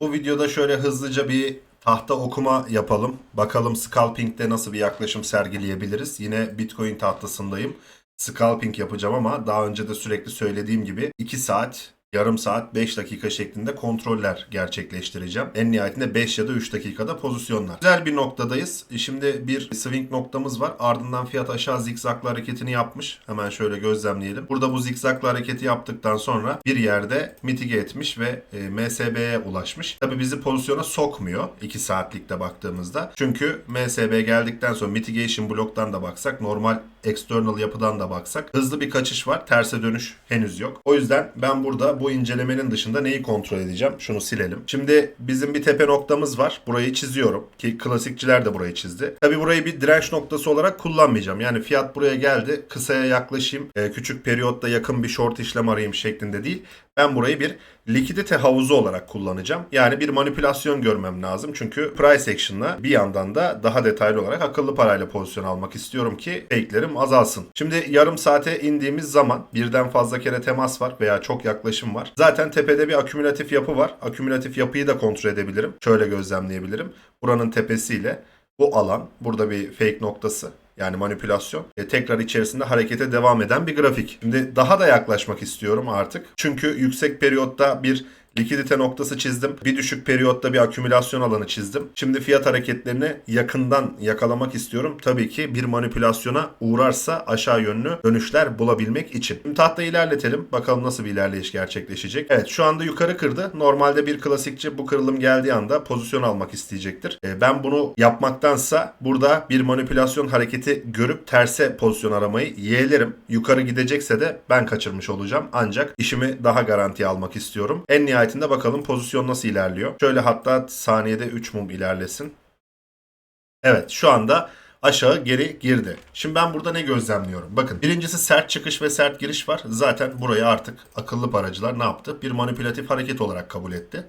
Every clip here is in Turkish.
Bu videoda şöyle hızlıca bir tahta okuma yapalım. Bakalım scalping'de nasıl bir yaklaşım sergileyebiliriz. Yine Bitcoin tahtasındayım. Scalping yapacağım ama daha önce de sürekli söylediğim gibi 2 saat, yarım saat, 5 dakika şeklinde kontroller gerçekleştireceğim. En nihayetinde 5 ya da 3 dakikada pozisyonlar. Güzel bir noktadayız. Şimdi bir swing noktamız var. Ardından fiyat aşağı zikzaklı hareketini yapmış. Hemen şöyle gözlemleyelim. Burada bu zikzaklı hareketi yaptıktan sonra bir yerde mitige etmiş ve e, MSB'ye ulaşmış. Tabi bizi pozisyona sokmuyor 2 saatlikte baktığımızda. Çünkü MSB geldikten sonra mitigation bloktan da baksak normal external yapıdan da baksak hızlı bir kaçış var. Terse dönüş henüz yok. O yüzden ben burada bu incelemenin dışında neyi kontrol edeceğim? Şunu silelim. Şimdi bizim bir tepe noktamız var. Burayı çiziyorum ki klasikçiler de burayı çizdi. Tabi burayı bir direnç noktası olarak kullanmayacağım. Yani fiyat buraya geldi. Kısaya yaklaşayım. e, küçük periyotta yakın bir short işlem arayayım şeklinde değil. Ben burayı bir likidite havuzu olarak kullanacağım. Yani bir manipülasyon görmem lazım. Çünkü price action'la bir yandan da daha detaylı olarak akıllı parayla pozisyon almak istiyorum ki fake'lerim azalsın. Şimdi yarım saate indiğimiz zaman birden fazla kere temas var veya çok yaklaşım var. Zaten tepede bir akümülatif yapı var. Akümülatif yapıyı da kontrol edebilirim. Şöyle gözlemleyebilirim. Buranın tepesiyle bu alan burada bir fake noktası yani manipülasyon e, tekrar içerisinde harekete devam eden bir grafik. Şimdi daha da yaklaşmak istiyorum artık. Çünkü yüksek periyotta bir likidite noktası çizdim. Bir düşük periyotta bir akümülasyon alanı çizdim. Şimdi fiyat hareketlerini yakından yakalamak istiyorum. Tabii ki bir manipülasyona uğrarsa aşağı yönlü dönüşler bulabilmek için. Şimdi tahtayı ilerletelim. Bakalım nasıl bir ilerleyiş gerçekleşecek. Evet şu anda yukarı kırdı. Normalde bir klasikçi bu kırılım geldiği anda pozisyon almak isteyecektir. E, ben bunu yapmaktansa burada bir manipülasyon hareketi görüp terse pozisyon aramayı yeğlerim. Yukarı gidecekse de ben kaçırmış olacağım. Ancak işimi daha garantiye almak istiyorum. En nihayetinde bakalım pozisyon nasıl ilerliyor. Şöyle hatta saniyede 3 mum ilerlesin. Evet şu anda aşağı geri girdi. Şimdi ben burada ne gözlemliyorum? Bakın birincisi sert çıkış ve sert giriş var. Zaten burayı artık akıllı paracılar ne yaptı? Bir manipülatif hareket olarak kabul etti.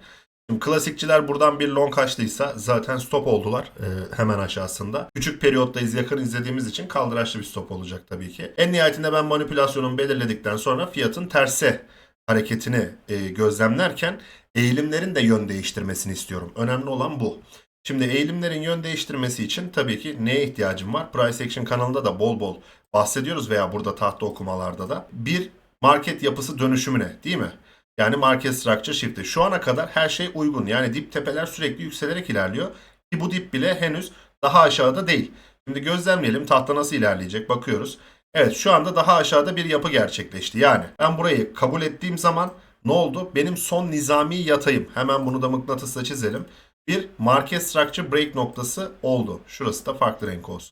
Şimdi klasikçiler buradan bir long açtıysa zaten stop oldular e, hemen aşağısında. Küçük periyottayız yakın izlediğimiz için kaldıraçlı bir stop olacak tabii ki. En nihayetinde ben manipülasyonumu belirledikten sonra fiyatın terse hareketini e, gözlemlerken eğilimlerin de yön değiştirmesini istiyorum. Önemli olan bu. Şimdi eğilimlerin yön değiştirmesi için tabii ki neye ihtiyacım var? Price Action kanalında da bol bol bahsediyoruz veya burada tahta okumalarda da. Bir market yapısı dönüşümüne değil mi? Yani market structure shift'i. Şu ana kadar her şey uygun. Yani dip tepeler sürekli yükselerek ilerliyor. Ki bu dip bile henüz daha aşağıda değil. Şimdi gözlemleyelim tahta nasıl ilerleyecek bakıyoruz. Evet şu anda daha aşağıda bir yapı gerçekleşti. Yani ben burayı kabul ettiğim zaman ne oldu? Benim son nizami yatayım. Hemen bunu da mıknatısla çizelim. Bir market structure break noktası oldu. Şurası da farklı renk olsun.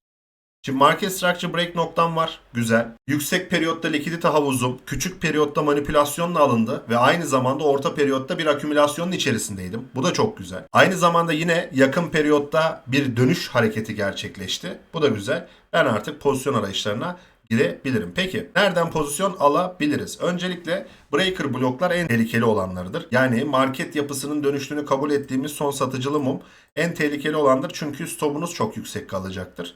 Şimdi market structure break noktam var. Güzel. Yüksek periyotta likidite havuzum, küçük periyotta manipülasyonla alındı ve aynı zamanda orta periyotta bir akümülasyonun içerisindeydim. Bu da çok güzel. Aynı zamanda yine yakın periyotta bir dönüş hareketi gerçekleşti. Bu da güzel. Ben artık pozisyon arayışlarına girebilirim. Peki nereden pozisyon alabiliriz? Öncelikle breaker bloklar en tehlikeli olanlarıdır. Yani market yapısının dönüştüğünü kabul ettiğimiz son satıcılı mum en tehlikeli olandır. Çünkü stopunuz çok yüksek kalacaktır.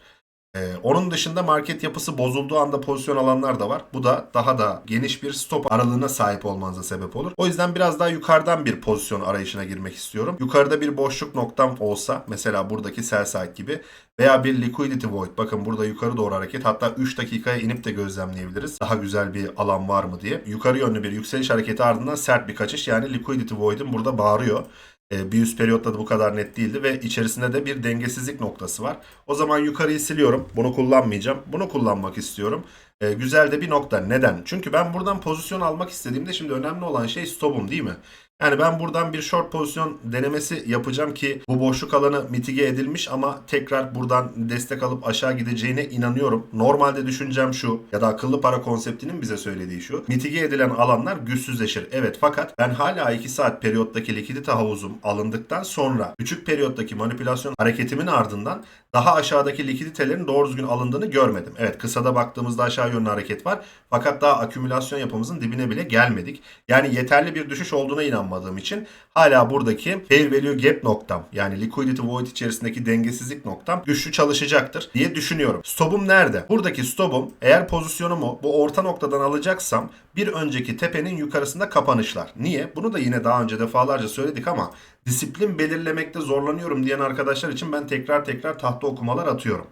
Ee, onun dışında market yapısı bozulduğu anda pozisyon alanlar da var. Bu da daha da geniş bir stop aralığına sahip olmanıza sebep olur. O yüzden biraz daha yukarıdan bir pozisyon arayışına girmek istiyorum. Yukarıda bir boşluk noktam olsa mesela buradaki sell side gibi veya bir liquidity void. Bakın burada yukarı doğru hareket. Hatta 3 dakikaya inip de gözlemleyebiliriz. Daha güzel bir alan var mı diye. Yukarı yönlü bir yükseliş hareketi ardından sert bir kaçış. Yani liquidity void'in burada bağırıyor. Ee, bir üst periyotta da bu kadar net değildi ve içerisinde de bir dengesizlik noktası var. O zaman yukarıyı siliyorum. Bunu kullanmayacağım. Bunu kullanmak istiyorum. Ee, güzel de bir nokta. Neden? Çünkü ben buradan pozisyon almak istediğimde şimdi önemli olan şey stopum değil mi? Yani ben buradan bir short pozisyon denemesi yapacağım ki bu boşluk alanı mitige edilmiş ama tekrar buradan destek alıp aşağı gideceğine inanıyorum. Normalde düşüncem şu ya da akıllı para konseptinin bize söylediği şu. Mitige edilen alanlar güçsüzleşir. Evet fakat ben hala 2 saat periyottaki likidite havuzum alındıktan sonra küçük periyottaki manipülasyon hareketimin ardından daha aşağıdaki likiditelerin doğru düzgün alındığını görmedim. Evet kısada baktığımızda aşağı yönlü hareket var. Fakat daha akümülasyon yapımızın dibine bile gelmedik. Yani yeterli bir düşüş olduğuna inanmıyorum kullanmadığım için hala buradaki fair value gap noktam yani liquidity void içerisindeki dengesizlik noktam güçlü çalışacaktır diye düşünüyorum. Stop'um nerede? Buradaki stop'um eğer pozisyonumu bu orta noktadan alacaksam bir önceki tepenin yukarısında kapanışlar. Niye? Bunu da yine daha önce defalarca söyledik ama disiplin belirlemekte zorlanıyorum diyen arkadaşlar için ben tekrar tekrar tahta okumalar atıyorum.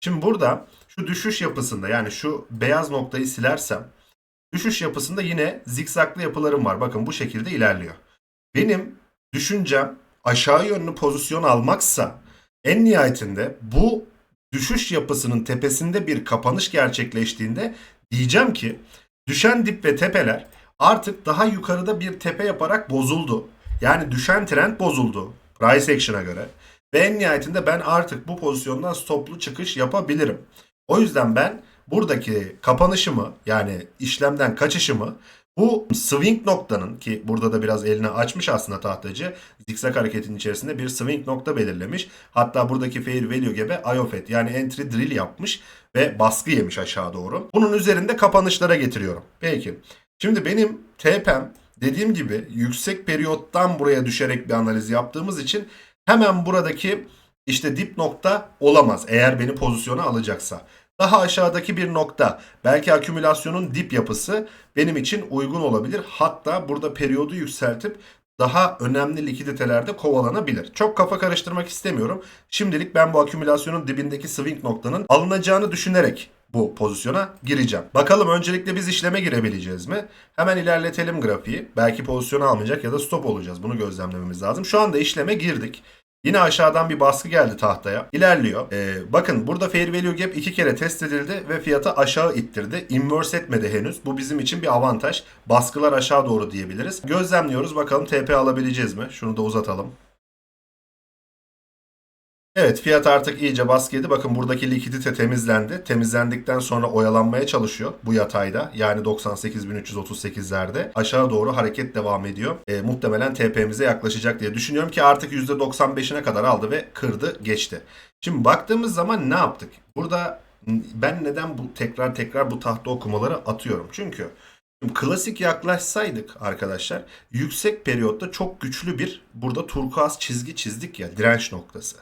Şimdi burada şu düşüş yapısında yani şu beyaz noktayı silersem düşüş yapısında yine zikzaklı yapılarım var. Bakın bu şekilde ilerliyor. Benim düşüncem aşağı yönlü pozisyon almaksa en nihayetinde bu düşüş yapısının tepesinde bir kapanış gerçekleştiğinde diyeceğim ki düşen dip ve tepeler artık daha yukarıda bir tepe yaparak bozuldu. Yani düşen trend bozuldu price action'a göre. Ve en nihayetinde ben artık bu pozisyondan stoplu çıkış yapabilirim. O yüzden ben buradaki kapanışımı yani işlemden kaçışımı bu swing noktanın ki burada da biraz elini açmış aslında tahtacı. Zikzak hareketin içerisinde bir swing nokta belirlemiş. Hatta buradaki fair value gibi IOFET yani entry drill yapmış ve baskı yemiş aşağı doğru. Bunun üzerinde kapanışlara getiriyorum. Peki. Şimdi benim TP'm dediğim gibi yüksek periyottan buraya düşerek bir analiz yaptığımız için hemen buradaki işte dip nokta olamaz eğer beni pozisyona alacaksa. Daha aşağıdaki bir nokta belki akümülasyonun dip yapısı benim için uygun olabilir. Hatta burada periyodu yükseltip daha önemli likiditelerde kovalanabilir. Çok kafa karıştırmak istemiyorum. Şimdilik ben bu akümülasyonun dibindeki swing noktanın alınacağını düşünerek bu pozisyona gireceğim. Bakalım öncelikle biz işleme girebileceğiz mi? Hemen ilerletelim grafiği. Belki pozisyonu almayacak ya da stop olacağız. Bunu gözlemlememiz lazım. Şu anda işleme girdik. Yine aşağıdan bir baskı geldi tahtaya. İlerliyor. Ee, bakın burada fair value gap iki kere test edildi ve fiyatı aşağı ittirdi. Inverse etmedi henüz. Bu bizim için bir avantaj. Baskılar aşağı doğru diyebiliriz. Gözlemliyoruz. Bakalım TP alabileceğiz mi? Şunu da uzatalım. Evet fiyat artık iyice baskı yedi. Bakın buradaki likidite temizlendi. Temizlendikten sonra oyalanmaya çalışıyor bu yatayda. Yani 98.338'lerde. Aşağı doğru hareket devam ediyor. E, muhtemelen TP'mize yaklaşacak diye düşünüyorum ki artık %95'ine kadar aldı ve kırdı geçti. Şimdi baktığımız zaman ne yaptık? Burada ben neden bu tekrar tekrar bu tahta okumaları atıyorum? Çünkü klasik yaklaşsaydık arkadaşlar yüksek periyotta çok güçlü bir burada turkuaz çizgi çizdik ya direnç noktası.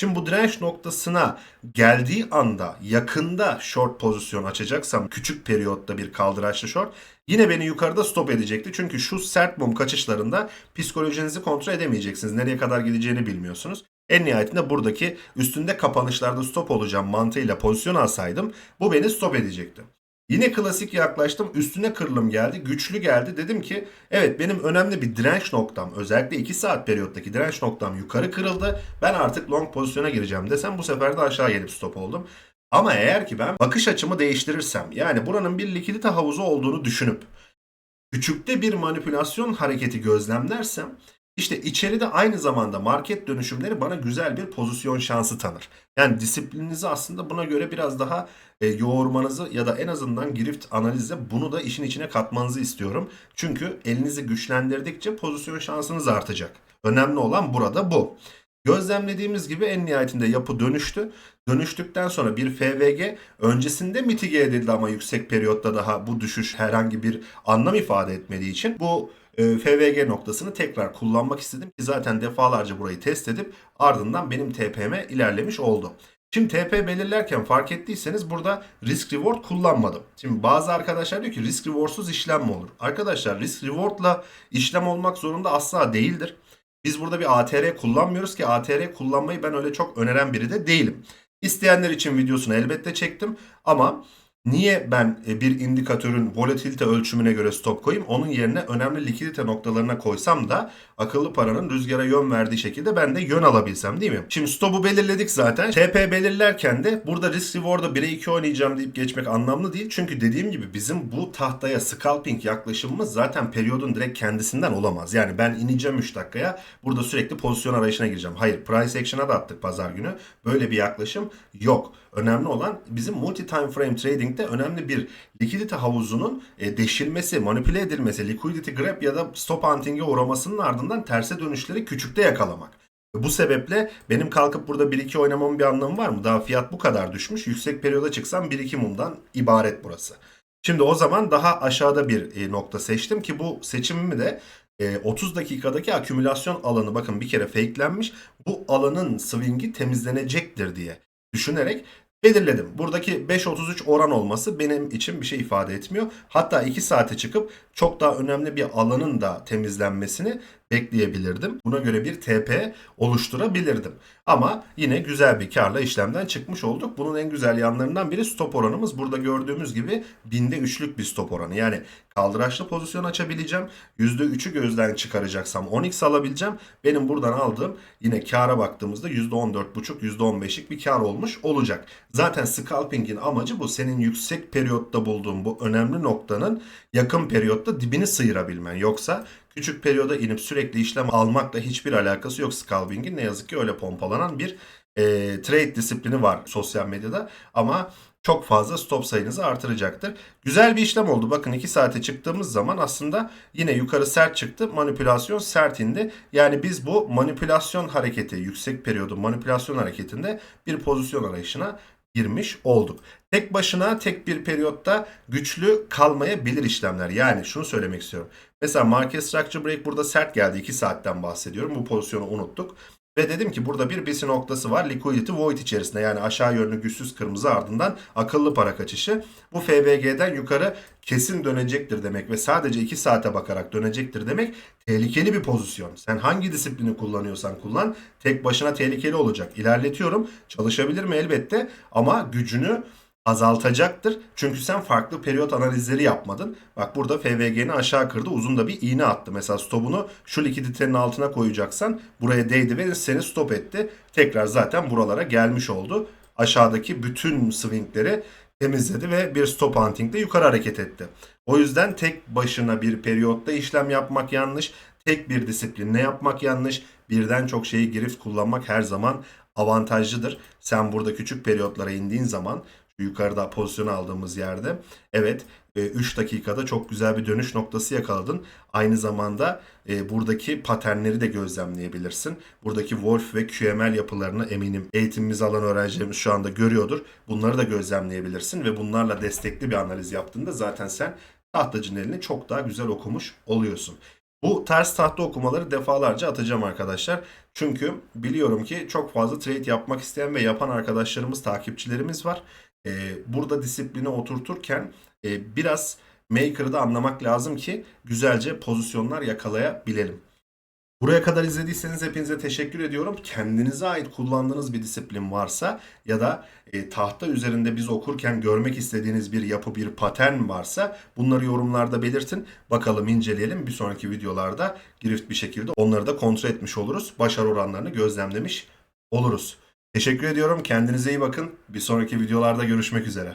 Şimdi bu direnç noktasına geldiği anda yakında short pozisyon açacaksam küçük periyotta bir kaldıraçlı short yine beni yukarıda stop edecekti. Çünkü şu sert mum kaçışlarında psikolojinizi kontrol edemeyeceksiniz. Nereye kadar gideceğini bilmiyorsunuz. En nihayetinde buradaki üstünde kapanışlarda stop olacağım mantığıyla pozisyon alsaydım bu beni stop edecekti. Yine klasik yaklaştım. Üstüne kırılım geldi. Güçlü geldi. Dedim ki evet benim önemli bir direnç noktam özellikle 2 saat periyottaki direnç noktam yukarı kırıldı. Ben artık long pozisyona gireceğim desem bu sefer de aşağı gelip stop oldum. Ama eğer ki ben bakış açımı değiştirirsem yani buranın bir likidite havuzu olduğunu düşünüp küçükte bir manipülasyon hareketi gözlemlersem işte içeride aynı zamanda market dönüşümleri bana güzel bir pozisyon şansı tanır. Yani disiplininizi aslında buna göre biraz daha e, yoğurmanızı ya da en azından girift analizle bunu da işin içine katmanızı istiyorum. Çünkü elinizi güçlendirdikçe pozisyon şansınız artacak. Önemli olan burada bu. Gözlemlediğimiz gibi en nihayetinde yapı dönüştü. Dönüştükten sonra bir FVG öncesinde mitige edildi ama yüksek periyotta daha bu düşüş herhangi bir anlam ifade etmediği için bu e, FVG noktasını tekrar kullanmak istedim zaten defalarca burayı test edip ardından benim TP'me ilerlemiş oldu. Şimdi TP belirlerken fark ettiyseniz burada risk reward kullanmadım. Şimdi bazı arkadaşlar diyor ki risk rewardsuz işlem mi olur? Arkadaşlar risk rewardla işlem olmak zorunda asla değildir. Biz burada bir ATR kullanmıyoruz ki ATR kullanmayı ben öyle çok öneren biri de değilim. İsteyenler için videosunu elbette çektim ama Niye ben e, bir indikatörün volatilite ölçümüne göre stop koyayım? Onun yerine önemli likidite noktalarına koysam da akıllı paranın rüzgara yön verdiği şekilde ben de yön alabilsem değil mi? Şimdi stop'u belirledik zaten. TP belirlerken de burada risk reward'a 1'e 2 oynayacağım deyip geçmek anlamlı değil. Çünkü dediğim gibi bizim bu tahtaya scalping yaklaşımımız zaten periyodun direkt kendisinden olamaz. Yani ben ineceğim 3 dakikaya burada sürekli pozisyon arayışına gireceğim. Hayır price action'a da attık pazar günü. Böyle bir yaklaşım yok. Önemli olan bizim multi time frame trading'de önemli bir likidite havuzunun e, deşilmesi, manipüle edilmesi, liquidity grab ya da stop hunting'e uğramasının ardından terse dönüşleri küçükte yakalamak. Bu sebeple benim kalkıp burada 1-2 oynamamın bir anlamı var mı? Daha fiyat bu kadar düşmüş. Yüksek periyoda çıksam 1-2 mumdan ibaret burası. Şimdi o zaman daha aşağıda bir e, nokta seçtim ki bu seçimimi de e, 30 dakikadaki akümülasyon alanı bakın bir kere fakelenmiş. Bu alanın swing'i temizlenecektir diye düşünerek belirledim. Buradaki 5.33 oran olması benim için bir şey ifade etmiyor. Hatta 2 saate çıkıp çok daha önemli bir alanın da temizlenmesini bekleyebilirdim. Buna göre bir TP oluşturabilirdim. Ama yine güzel bir karla işlemden çıkmış olduk. Bunun en güzel yanlarından biri stop oranımız. Burada gördüğümüz gibi binde üçlük bir stop oranı. Yani kaldıraçlı pozisyon açabileceğim. %3'ü gözden çıkaracaksam 10x alabileceğim. Benim buradan aldığım yine kara baktığımızda %14,5 %15'lik bir kar olmuş olacak. Zaten scalping'in amacı bu. Senin yüksek periyotta bulduğun bu önemli noktanın yakın periyotta dibini sıyırabilmen. Yoksa küçük periyoda inip sürekli işlem almakla hiçbir alakası yok scalping'in. Ne yazık ki öyle pompalanan bir e, trade disiplini var sosyal medyada. Ama çok fazla stop sayınızı artıracaktır. Güzel bir işlem oldu. Bakın 2 saate çıktığımız zaman aslında yine yukarı sert çıktı. Manipülasyon sert indi. Yani biz bu manipülasyon hareketi, yüksek periyodun manipülasyon hareketinde bir pozisyon arayışına girmiş olduk. Tek başına tek bir periyotta güçlü kalmayabilir işlemler. Yani şunu söylemek istiyorum. Mesela market structure break burada sert geldi. 2 saatten bahsediyorum. Bu pozisyonu unuttuk. Ve dedim ki burada bir BC noktası var. Liquidity void içerisinde yani aşağı yönlü güçsüz kırmızı ardından akıllı para kaçışı. Bu FBG'den yukarı kesin dönecektir demek ve sadece 2 saate bakarak dönecektir demek tehlikeli bir pozisyon. Sen hangi disiplini kullanıyorsan kullan tek başına tehlikeli olacak. İlerletiyorum. Çalışabilir mi elbette ama gücünü azaltacaktır. Çünkü sen farklı periyot analizleri yapmadın. Bak burada FVG'ni aşağı kırdı. Uzun da bir iğne attı. Mesela stopunu şu likiditenin altına koyacaksan buraya değdi ve seni stop etti. Tekrar zaten buralara gelmiş oldu. Aşağıdaki bütün swingleri temizledi ve bir stop hunting'de yukarı hareket etti. O yüzden tek başına bir periyotta işlem yapmak yanlış. Tek bir disiplinle yapmak yanlış. Birden çok şeyi girif kullanmak her zaman avantajlıdır. Sen burada küçük periyotlara indiğin zaman yukarıda pozisyon aldığımız yerde evet 3 dakikada çok güzel bir dönüş noktası yakaladın. Aynı zamanda e, buradaki paternleri de gözlemleyebilirsin. Buradaki Wolf ve QML yapılarını eminim eğitimimizi alan öğrencilerimiz şu anda görüyordur. Bunları da gözlemleyebilirsin ve bunlarla destekli bir analiz yaptığında zaten sen tahtacının elini çok daha güzel okumuş oluyorsun. Bu ters tahta okumaları defalarca atacağım arkadaşlar. Çünkü biliyorum ki çok fazla trade yapmak isteyen ve yapan arkadaşlarımız, takipçilerimiz var. Ee, burada disiplini oturturken e, biraz maker'ı da anlamak lazım ki güzelce pozisyonlar yakalayabilelim. Buraya kadar izlediyseniz hepinize teşekkür ediyorum. Kendinize ait kullandığınız bir disiplin varsa ya da e, tahta üzerinde biz okurken görmek istediğiniz bir yapı, bir patern varsa bunları yorumlarda belirtin. Bakalım inceleyelim. Bir sonraki videolarda girift bir şekilde onları da kontrol etmiş oluruz. Başarı oranlarını gözlemlemiş oluruz. Teşekkür ediyorum. Kendinize iyi bakın. Bir sonraki videolarda görüşmek üzere.